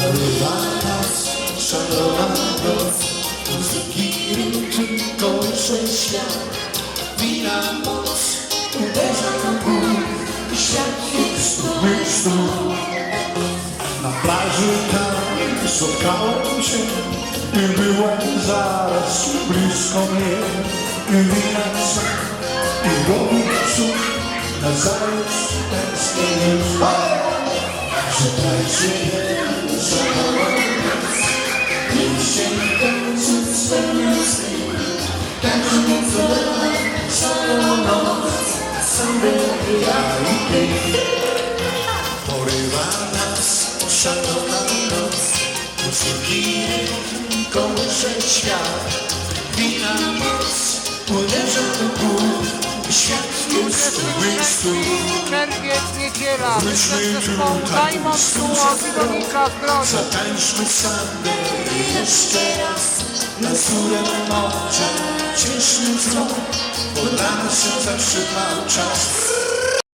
Porywa nas szalona noc Muzyki, rytm, kołysze świat Wina moc uderza do gór I świat snów Na plaży tam spotkałem się I byłem zaraz blisko mnie I wina co i robił cud Nazajutrz tęsknię już że Niech się i Porywa nas szalona noc rytm kołysze świat Wina moc uderza do gór Świat jest błysku Czerwiec, niedziela, Myśmy zespołu Diamond Duo, Wydonika Zdroju. Zatańczmy sandę jeszcze raz Lazurem oczach cieszmy wzrok Bo dla nas się zatrzymał czas